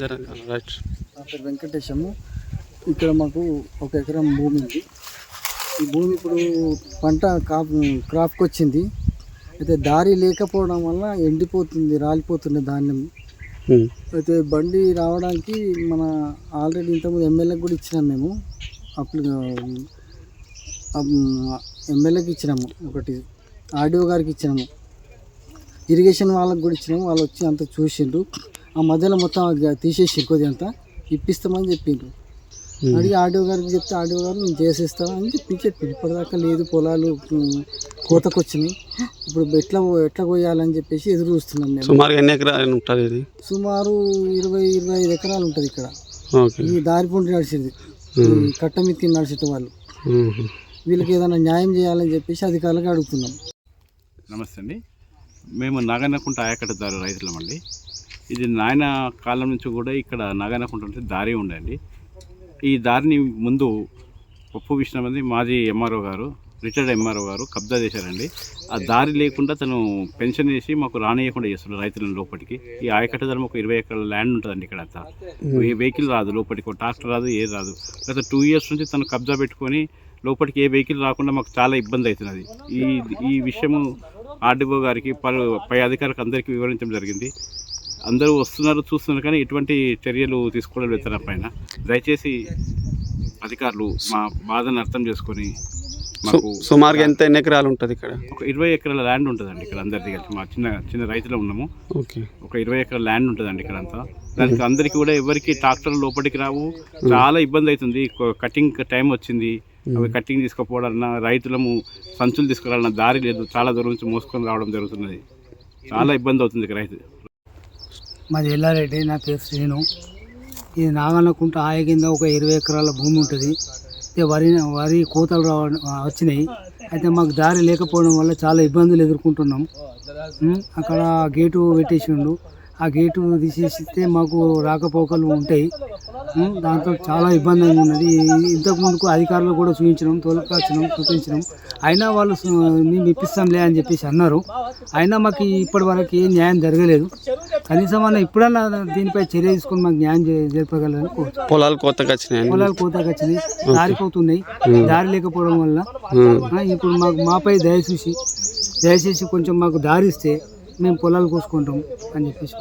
Right నా పేరు వెంకటేశము. ఇక్కడ మాకు ఒక ఎకరం భూమి ఉంది. ఈ భూమి ఇప్పుడు పంట కాప్ క్రాప్కి వచ్చింది అయితే దారి లేకపోవడం వల్ల ఎండిపోతుంది రాలిపోతుంది ధాన్యం. అయితే బండి రావడానికి మన ఆల్రెడీ ఇంతకుముందు ఎమ్మెల్యేకి కూడా ఇచ్చినాం మేము. అప్పుడు ఎమ్మెల్యేకి ఇచ్చినాము ఒకటి. ఆర్డీఓ గారికి ఇచ్చినాము. ఇరిగేషన్ వాళ్ళకి కూడా ఇచ్చినాము. వాళ్ళు వచ్చి అంతా చూసిండ్రు. ఆ మధ్యలో మొత్తం అది తీసేసి కొద్ది అంతా ఇప్పిస్తామని చెప్పిండ్రు. అడిగి ఆర్డీఓ గారికి చెప్తే ఆర్డీఓ గారు నేను చేసేస్తాను అని చెప్పి చెప్పింది ఇప్పటిదాకా లేదు పొలాలు ఉమ్, కోతకు వచ్చినాయి ఇప్పుడు ఎట్లా ఎట్లా కోయాలని చెప్పేసి ఎదురు చూస్తున్నాం మేము. సుమారుగా ఎన్ని ఎకరాలు ఉంటుంది ఇది? సుమారు ఇరవై ఇరవై ఐదు ఎకరాలు ఉంటుంది ఇక్కడ. ఓకే. ఈ దారి పొంటి నడిచేది. ఈ కట్టమిత్తి నడిచేట వాళ్ళు. వీళ్ళకి ఏదైనా న్యాయం చేయాలని చెప్పేసి అధికారులకు అడుగుతున్నాం. నమస్తే అండి. మేము నాగనకుంట ఆయకట్టదారు రైతులమండి. ఇది నాయన కాలం నుంచి కూడా ఇక్కడ నాగనకుంట నుంచి దారి ఉండండి ఈ దారిని ముందు పప్పు విష్ణుమంది మాజీ ఎంఆర్ఓ గారు రిటైర్డ్ ఎంఆర్ఓ గారు కబ్జా చేశారండి. ఆ దారి లేకుండా తను పెన్షన్ చేసి మాకు రానియకుండా చేస్తున్నారు రైతులను లోపలికి. ఈ ఆయకట్ట ధర ఒక ఇరవై ఎకరాల ల్యాండ్ ఉంటుందండి ఇక్కడ అంతా ఏ వెహికల్ రాదు లోపలికి ఒక ట్రాక్టర్ రాదు ఏది రాదు. గత టూ ఇయర్స్ నుంచి తను కబ్జా పెట్టుకొని లోపలికి ఏ వెహికల్ రాకుండా మాకు చాలా ఇబ్బంది అవుతున్నది. ఈ ఈ విషయము ఆర్డీఓ గారికి పలు పై అధికారులకు అందరికీ వివరించడం జరిగింది. అందరూ వస్తున్నారు చూస్తున్నారు కానీ ఎటువంటి చర్యలు తీసుకోవడం లేదు తన పైన. దయచేసి అధికారులు మా బాధను అర్థం చేసుకొని సుమారుగా ఎంత ఎన్ని ఎకరాలు ఉంటుంది ఇక్కడ? ఒక ఇరవై ఎకరాల ల్యాండ్ ఉంటుందండి ఇక్కడ అందరిది కలిసి మా చిన్న చిన్న రైతులు ఉన్నాము. ఓకే. ఒక ఇరవై ఎకరాల ల్యాండ్ ఉంటుందండి ఇక్కడ అంతా దానికి అందరికీ కూడా ఎవరికి ట్రాక్టర్ లోపలికి రావు. చాలా ఇబ్బంది అవుతుంది. కటింగ్ టైం వచ్చింది. అవి కటింగ్ తీసుకుపోవాలన్నా రైతులము సంచులు తీసుకురావాలన్నా దారి లేదు. చాలా దూరం నుంచి మోసుకొని రావడం జరుగుతున్నది. చాలా ఇబ్బంది అవుతుంది ఇక్కడ రైతు మాది ఎల్లారెడ్డి నా పేరు శ్రీను. ఇది నాగన్నకుంట ఆయ కింద ఒక ఇరవై ఎకరాల భూమి ఉంటుంది. అయితే వరి వరి కోతలు రావ వచ్చినాయి. అయితే మాకు దారి లేకపోవడం వల్ల చాలా ఇబ్బందులు ఎదుర్కొంటున్నాం. అక్కడ గేటు పెట్టేసిండు. ఆ గేటు తీసేస్తే మాకు రాకపోకలు ఉంటాయి. దాంతో చాలా ఇబ్బందిగా ఉన్నది. ఇంతకు ముందుకు అధికారులు కూడా చూపించడం తోలకాల్చడం చూపించడం అయినా వాళ్ళు మేము ఇప్పిస్తాంలే అని చెప్పేసి అన్నారు. అయినా మాకు ఇప్పటి వరకు ఏం న్యాయం జరగలేదు. కనీసం అన్న ఇప్పుడన్నా దీనిపై చర్య తీసుకొని మాకు న్యాయం జరపగలని పొలాలు కొత్తగా వచ్చినాయి? పొలాలు కోతకు వచ్చినాయి. దారిపోతున్నాయి దారి లేకపోవడం వల్ల ఇప్పుడు మాకు మాపై దయచూసి దయచేసి కొంచెం మాకు దారి ఇస్తే మేము పొలాలు కోసుకుంటాం అని చెప్పేసి.